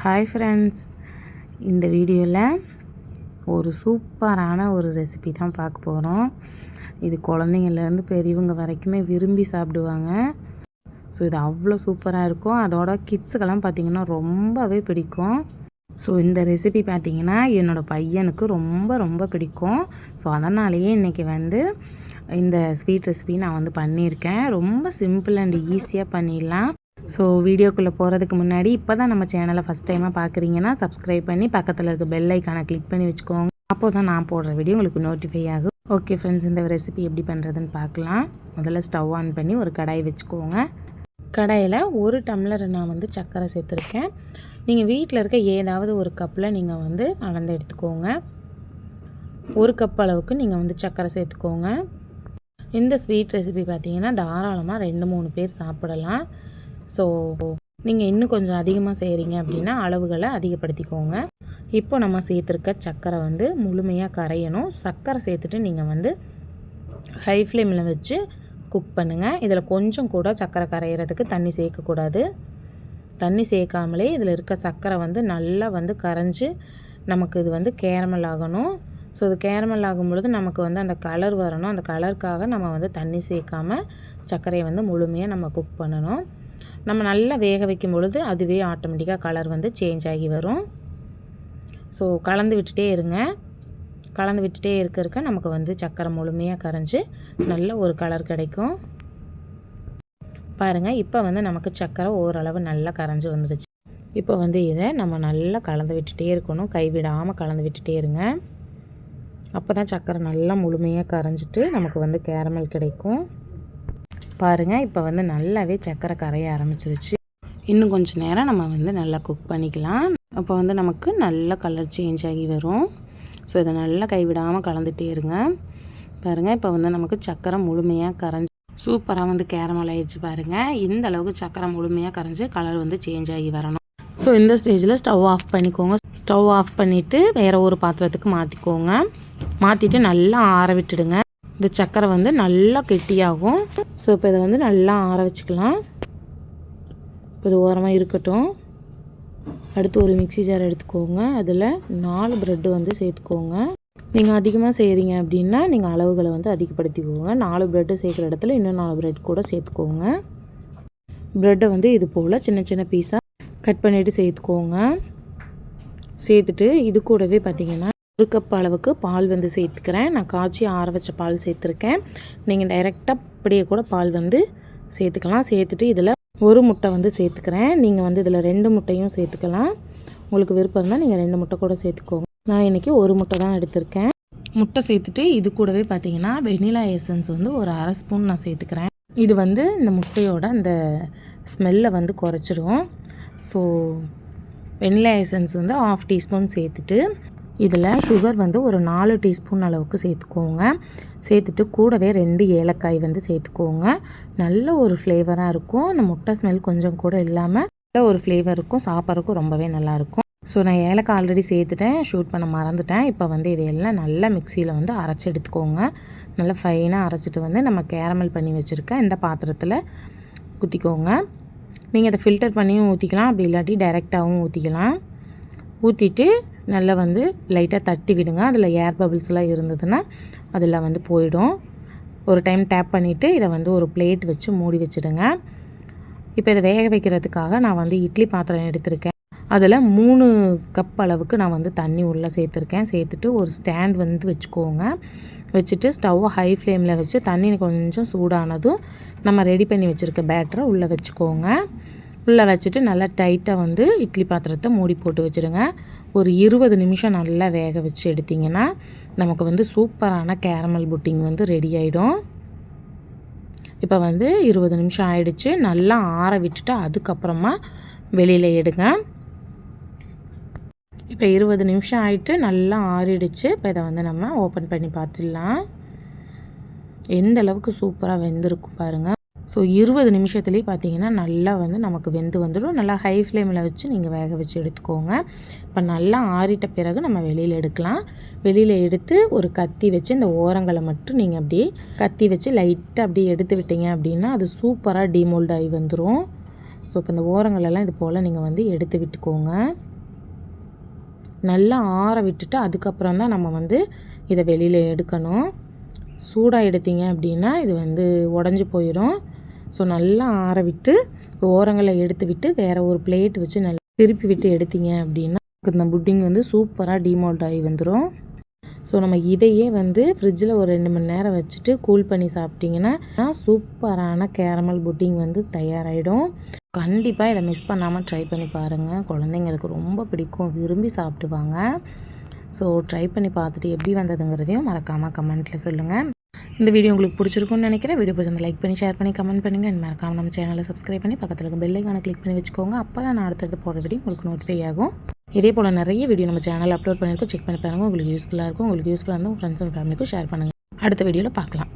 Hi friends இந்த வீடியோவில் ஒரு சூப்பரான ஒரு ரெசிபி தான் பார்க்க போகிறோம் இது குழந்தைங்கள்லேருந்து பெரியவங்க வரைக்குமே விரும்பி சாப்பிடுவாங்க. ஸோ இது அவ்வளோ சூப்பராக இருக்கும். அதோட கிட்ஸுக்கெல்லாம் பார்த்திங்கன்னா ரொம்பவே பிடிக்கும். ஸோ இந்த ரெசிபி பார்த்திங்கன்னா என்னோடய பையனுக்கு ரொம்ப ரொம்ப பிடிக்கும். ஸோ அதனாலேயே இன்றைக்கி வந்து இந்த ஸ்வீட் ரெசிபி நான் வந்து பண்ணியிருக்கேன். ரொம்ப சிம்பிள் அண்ட் ஈஸியாக பண்ணிடலாம். ஸோ வீடியோக்குள்ளே போகிறதுக்கு முன்னாடி இப்போ தான் நம்ம சேனலை ஃபஸ்ட் டைமாக பார்க்குறீங்கன்னா சப்ஸ்கிரைப் பண்ணி பக்கத்தில் இருக்க பெல் ஐக்கானை கிளிக் பண்ணி வச்சுக்கோங்க. அப்போ தான் நான் போடுற வீடியோ உங்களுக்கு நோட்டிஃபை ஆகும். ஓகே ஃப்ரெண்ட்ஸ் இந்த ரெசிபி எப்படி பண்ணுறதுன்னு பார்க்கலாம் முதல்ல ஸ்டவ் ஆன் பண்ணி ஒரு கடாய் வச்சுக்கோங்க. கடாயில் ஒரு டம்ளர் நான் வந்து சர்க்கரை சேர்த்துருக்கேன். நீங்கள் வீட்டில் இருக்க ஏதாவது ஒரு கப்பில் நீங்கள் வந்து அளந்து எடுத்துக்கோங்க. ஒரு கப் அளவுக்கு நீங்கள் வந்து சர்க்கரை சேர்த்துக்கோங்க. இந்த ஸ்வீட் ரெசிபி பார்த்தீங்கன்னா தாராளமாக ரெண்டு மூணு பேர் சாப்பிடலாம். ஸோ நீங்கள் இன்னும் கொஞ்சம் அதிகமாக செய்கிறீங்க அப்படின்னா அளவுகளை அதிகப்படுத்திக்கோங்க. இப்போ நம்ம சேர்த்துருக்க சர்க்கரை வந்து முழுமையாக கரையணும். சர்க்கரை சேர்த்துட்டு நீங்கள் வந்து ஹை ஃப்ளேமில் வச்சு குக் பண்ணுங்கள் இதில் கொஞ்சம் கூட சர்க்கரை கரையிறதுக்கு தண்ணி சேர்க்கக்கூடாது தண்ணி சேர்க்காமலே இதில் இருக்க சர்க்கரை வந்து நல்லா வந்து கரைஞ்சி நமக்கு இது வந்து கேரமல் ஆகணும். ஸோ இது கேரமல் ஆகும் பொழுது நமக்கு வந்து அந்த கலர் வரணும். அந்த கலருக்காக நம்ம வந்து தண்ணி சேர்க்காமல் சர்க்கரையை வந்து முழுமையாக நம்ம குக் பண்ணணும். நம்ம நல்லா வேக வைக்கும் பொழுது அதுவே ஆட்டோமேட்டிக்காக கலர் வந்து சேஞ்ச் ஆகி வரும். ஸோ கலந்து விட்டுட்டே இருங்க. கலந்து விட்டுட்டே இருக்க இருக்க நமக்கு வந்து சக்கரை முழுமையாக கரைஞ்சி நல்ல ஒரு கலர் கிடைக்கும். பாருங்கள் இப்போ வந்து நமக்கு சக்கரை ஓரளவு நல்லா கரைஞ்சி வந்துடுச்சு இப்போ வந்து இதை நம்ம நல்லா கலந்து விட்டுட்டே இருக்கணும். கைவிடாமல் கலந்து விட்டுட்டே இருங்க. அப்போ தான் சக்கரை நல்லா முழுமையாக கரைஞ்சிட்டு நமக்கு வந்து கேரமல் கிடைக்கும். பாருங்கள் இப்போ வந்து நல்லாவே சக்கரை கரைய ஆரம்பிச்சிருச்சு. இன்னும் கொஞ்சம் நேரம் நம்ம வந்து நல்லா குக் பண்ணிக்கலாம். அப்போ வந்து நமக்கு நல்ல கலர் சேஞ்ச் ஆகி வரும். ஸோ இதை நல்லா கைவிடாமல் கலந்துகிட்டே இருங்க. பாருங்கள் இப்போ வந்து நமக்கு சக்கரை முழுமையாக கரைஞ்சி சூப்பராக வந்து கேரமல் ஆயிடுச்சு பாருங்கள் இந்த அளவுக்கு சக்கரை முழுமையாக கரைஞ்சி கலர் வந்து சேஞ்ச் ஆகி வரணும். ஸோ இந்த ஸ்டேஜில் ஸ்டவ் ஆஃப் பண்ணிக்கோங்க. ஸ்டவ் ஆஃப் பண்ணிவிட்டு வேறு ஒரு பாத்திரத்துக்கு மாற்றிக்கோங்க மாற்றிட்டு நல்லா ஆற விட்டுடுங்க. இந்த சக்கரை வந்து நல்லா கெட்டியாகும். ஸோ இப்போ இதை வந்து நல்லா ஆற வச்சுக்கலாம். இப்போ இது ஓரமாக இருக்கட்டும். அடுத்து ஒரு மிக்சி ஜார் எடுத்துக்கோங்க. அதில் நாலு ப்ரெட்டு வந்து சேர்த்துக்கோங்க. நீங்கள் அதிகமாக செய்கிறீங்க அப்படின்னா நீங்கள் அளவுகளை வந்து அதிகப்படுத்திக்கோங்க. நாலு ப்ரெட்டு சேர்க்குற இடத்துல இன்னும் நாலு ப்ரெட் கூட சேர்த்துக்கோங்க. ப்ரெட்டை வந்து இது போல் சின்ன சின்ன பீஸாக கட் பண்ணிவிட்டு சேர்த்துக்கோங்க. சேர்த்துட்டு இது கூடவே பார்த்திங்கன்னா ஒரு கப் அளவுக்கு பால் வந்து சேர்த்துக்கிறேன். நான் காய்ச்சி ஆற வச்ச பால் சேர்த்துருக்கேன். நீங்கள் டைரெக்டாக அப்படியே கூட பால் வந்து சேர்த்துக்கலாம். சேர்த்துட்டு இதில் ஒரு முட்டை வந்து சேர்த்துக்கிறேன். நீங்கள் வந்து இதில் ரெண்டு முட்டையும் சேர்த்துக்கலாம். உங்களுக்கு விருப்பம் இருந்தால் நீங்கள் ரெண்டு முட்டை கூட சேர்த்துக்கோங்க. நான் இன்றைக்கி ஒரு முட்டை தான் எடுத்திருக்கேன். முட்டை சேர்த்துட்டு இது கூடவே பார்த்தீங்கன்னா வெனிலா எசன்ஸ் வந்து ஒரு அரை ஸ்பூன் நான் சேர்த்துக்கிறேன். இது வந்து இந்த முட்டையோட அந்த ஸ்மெல்லை வந்து குறைச்சிரும். ஸோ வெனிலா எசன்ஸ் வந்து ஆஃப் டீஸ்பூன் சேர்த்துட்டு இதில் சுகர் வந்து ஒரு நாலு டீஸ்பூன் அளவுக்கு சேர்த்துக்கோங்க. சேர்த்துட்டு கூடவே ரெண்டு ஏலக்காய் வந்து சேர்த்துக்கோங்க. நல்ல ஒரு ஃப்ளேவராக இருக்கும். அந்த முட்டை ஸ்மெல் கொஞ்சம் கூட இல்லாமல் நல்ல ஒரு ஃப்ளேவர் இருக்கும். சாப்பிட்றதுக்கும் ரொம்பவே நல்லாயிருக்கும் ஸோ நான் ஏலக்காய் ஆல்ரெடி சேர்த்துட்டேன். ஷூட் பண்ண மறந்துட்டேன். இப்போ வந்து இதையெல்லாம் நல்லா மிக்சியில் வந்து அரைச்சி எடுத்துக்கோங்க. நல்லா ஃபைனாக அரைச்சிட்டு வந்து நம்ம கேரமல் பண்ணி வச்சுருக்க இந்த பாத்திரத்தில் ஊற்றிக்கோங்க நீங்கள் அதை ஃபில்டர் பண்ணியும் ஊற்றிக்கலாம் அப்படி இல்லாட்டி டைரெக்டாகவும் ஊற்றிக்கலாம் ஊற்றிட்டு நல்லா வந்து லைட்டாக தட்டி விடுங்க. அதில் ஏர் பபிள்ஸ்லாம் இருந்ததுன்னா அதில் வந்து போயிடும். ஒரு டைம் டேப் பண்ணிவிட்டு இதை வந்து ஒரு பிளேட் வச்சு மூடி வச்சுடுங்க. இப்போ இதை வேக வைக்கிறதுக்காக நான் வந்து இட்லி பாத்திரம் எடுத்திருக்கேன். அதில் மூணு கப் அளவுக்கு நான் வந்து தண்ணி உள்ளே சேர்த்துருக்கேன். சேர்த்துட்டு ஒரு ஸ்டாண்ட் வந்து வச்சுக்கோங்க. வச்சுட்டு ஸ்டவ்வை ஹை ஃப்ளேமில் வச்சு தண்ணி கொஞ்சம் சூடானதும் நம்ம ரெடி பண்ணி வச்சுருக்க பேட்டரை உள்ளே வச்சுக்கோங்க. உள்ளே வச்சுட்டு நல்லா டைட்டாக வந்து இட்லி பாத்திரத்தை மூடி போட்டு வச்சுருங்க. ஒரு இருபது நிமிஷம் நல்லா வேக வச்சு எடுத்திங்கன்னா நமக்கு வந்து சூப்பரான கேரமல் புட்டிங் வந்து ரெடி ஆகிடும் இப்போ வந்து இருபது நிமிஷம் ஆயிடுச்சு. நல்லா ஆற விட்டுட்டு அதுக்கப்புறமா வெளியில் எடுங்க. இப்போ இருபது நிமிஷம் ஆகிட்டு நல்லா ஆறிடுச்சு. இப்போ இதை வந்து நம்ம ஓப்பன் பண்ணி பார்த்துடலாம். எந்த அளவுக்கு சூப்பராக வெந்திருக்கும் பாருங்கள் ஸோ இருபது நிமிஷத்துலேயே பார்த்தீங்கன்னா நல்லா வந்து நமக்கு வெந்து வந்துடும். நல்லா ஹை ஃப்ளேமில் வச்சு நீங்கள் வேக வச்சு எடுத்துக்கோங்க. இப்போ நல்லா ஆறிட்ட பிறகு நம்ம வெளியில் எடுக்கலாம். வெளியில் எடுத்து ஒரு கத்தி வச்சு இந்த ஓரங்களை மட்டும் நீங்கள் அப்படியே கத்தி வச்சு லைட்டாக அப்படியே எடுத்து விட்டீங்க அப்படின்னா அது சூப்பராக டிமோல்ட் ஆகி வந்துடும் ஸோ இப்போ இந்த ஓரங்களெல்லாம் இது போல் நீங்கள் வந்து எடுத்து விட்டுக்கோங்க. நல்லா ஆற விட்டுட்டு அதுக்கப்புறம் தான் நம்ம வந்து இதை வெளியில் எடுக்கணும். சூடாக எடுத்தீங்க அப்படின்னா இது வந்து உடஞ்சி போயிடும். ஸோ நல்லா ஆற விட்டு ஓரங்களை எடுத்து விட்டு வேறு ஒரு பிளேட் வச்சு நல்லா திருப்பி விட்டு எடுத்தீங்க அப்படின்னா இந்த புட்டிங் வந்து சூப்பராக டிமோல்ட் ஆகி வந்துடும் ஸோ நம்ம இதையே வந்து ஃப்ரிட்ஜில் ஒரு ரெண்டு மணி நேரம் வச்சுட்டு கூல் பண்ணி சாப்பிட்டிங்கன்னா சூப்பரான கேரமல் புட்டிங் வந்து தயாராகிடும் கண்டிப்பாக இதை மிஸ் பண்ணாமல் ட்ரை பண்ணி பாருங்கள் குழந்தைங்களுக்கு ரொம்ப பிடிக்கும். விரும்பி சாப்பிடுவாங்க. ஸோ ட்ரை பண்ணி பார்த்துட்டு எப்படி வந்ததுங்கிறதையும் மறக்காமல் கமெண்ட்டில் சொல்லுங்கள் இந்த வீடியோ உங்களுக்கு பிடிச்சிருக்கும்னு நினைக்கிறேன். வீடியோ பிடிச்சி லைக் பண்ணி ஷேர் பண்ணி கமெண்ட் பண்ணுங்கள் அண்ட் மறக்காம நம்ம சேனலை சப்ஸ்கிரைப் பண்ணி பக்கத்தில் இருக்க பெல்லைக்கான கிளிக் பண்ணி வச்சுக்கோங்க. அப்போ தான் நான் அடுத்தடுத்து போகிற வீடியோ உங்களுக்கு நோட்டிஃபை ஆகும். இதே போல் நிறைய வீடியோ நம்ம சேனல் அப்லோட் பண்ணியிருக்கோம். செக் பண்ணி பாருங்கள் உங்களுக்கு யூஸ்ஃபுல்லாக இருக்கும். உங்களுக்கு யூஸ்ஃபுல்லாக இருந்தால் உங்கள் ஃப்ரெண்ட்ஸ் அண்ட் ஃபேமிலிக்கும் ஷேர் பண்ணுங்கள் அடுத்த வீடியோவில் பார்க்கலாம்.